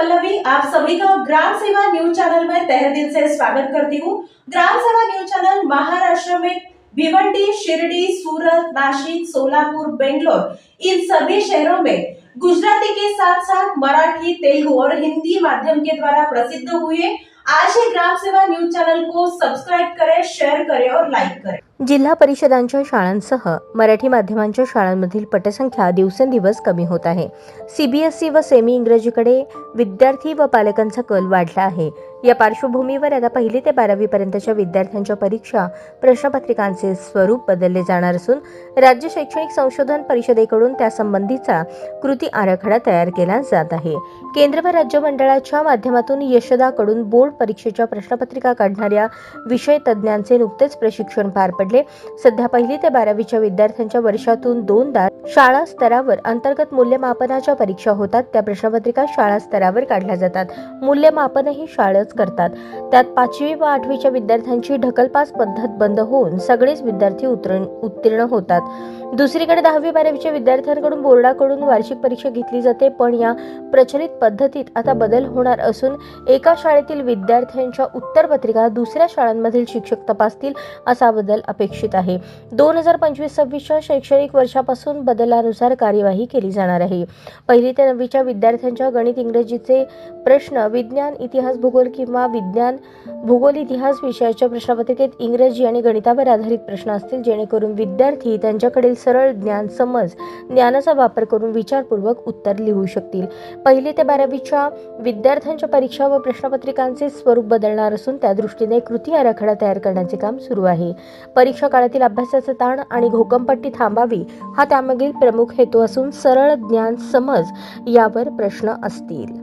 पल्लवी, आप सभी का ग्राम सेवा न्यूज़ चैनल में तहे दिल से स्वागत करती हूँ। ग्राम सेवा न्यूज़ चैनल महाराष्ट्र में भिवंडी, शिरडी, सूरत नासिक सोलापुर, बेंगलोर, इन सभी शहरों में गुजराती के साथ साथ मराठी, तेलुगु और हिंदी माध्यम के द्वारा प्रसिद्ध हुए। आज ही ग्राम सेवा न्यूज़ चैनल को सब्सक्राइब करें शेयर करें और लाइक करें। जिल्हा परिषदांच्या शाळांसह मराठी माध्यमांच्या शाळांमधील पटसंख्या दिवसेंदिवस कमी होत आहे. सीबीएसई व सेमी इंग्रजीकडे विद्यार्थी व पालकांचा कल वाढला आहे. या पार्श्वभूमीवर आता पहिली ते बारावी पर्यंतच्या विद्यार्थ्यांच्या परीक्षा प्रश्नपत्रिकांचे स्वरूप बदलले जाणार असून राज्य शैक्षणिक संशोधन परिषदेकडून त्यासंबंधीचा कृती आराखडा तयार केला जात आहे. केंद्र व राज्य मंडळाच्या माध्यमातून यशदाकडून बोर्ड परीक्षेच्या प्रश्नपत्रिका काढणाऱ्या विषय तज्ज्ञांचे नुकतेच प्रशिक्षण पार पडले. सध्या पहिली ते बारावीच्या विद्यार्थ्यांच्या वर्षातून दोनदा शाळा स्तरावर अंतर्गत मूल्यमापनाच्या परीक्षा होतात. त्या प्रश्नपत्रिका शाळा स्तरावर काढल्या जातात. मूल्यमापनही शाळाच करतात. त्यात पाचवी व आठवीच्या विद्यार्थ्यांची ढकलपास पद्धत बंद होऊन सगळेच विद्यार्थी उतरण उत्तीर्ण होतात. दुसरीकडे दहावी बारावीच्या विद्यार्थ्यांकडून बोर्डाकडून वार्षिक परीक्षा घेतली जाते पण या प्रचलित पद्धतीत आता बदल होणार असून एका शाळेतील विद्यार्थ्यांच्या उत्तरपत्रिका दुसऱ्या शाळांमधील शिक्षक तपासतील असा बदल अपेक्षित आहे. दोन हजार पंचवीस सव्वीसच्या शैक्षणिक वर्षापासून बदलानुसार कार्यवाही केली जाणार आहे. पहिली ते नववीच्या विद्यार्थ्यांच्या गणित इंग्रजीचे प्रश्न विज्ञान इतिहास भूगोल किंवा विज्ञान भूगोल इतिहास विषयाच्या प्रश्नपत्रिकेत इंग्रजी आणि गणितावर आधारित प्रश्न असतील. जेणेकरून विद्यार्थी त्यांच्याकडील सरळ ज्ञान समज ज्ञानाचा वापर करून विचारपूर्वक उत्तर लिहू शकतील. पहिली ते बारावीच्या विद्यार्थ्यांच्या परीक्षा व प्रश्नपत्रिकांचे स्वरूप बदलणार असून त्या दृष्टीने कृती आराखडा तयार करण्याचे काम सुरू आहे. परीक्षा काळातील अभ्यासाचा ताण आणि घोकंपट्टी थांबावी हा मागील प्रमुख हेतू असून सरळ ज्ञान समज यावर प्रश्न असतील.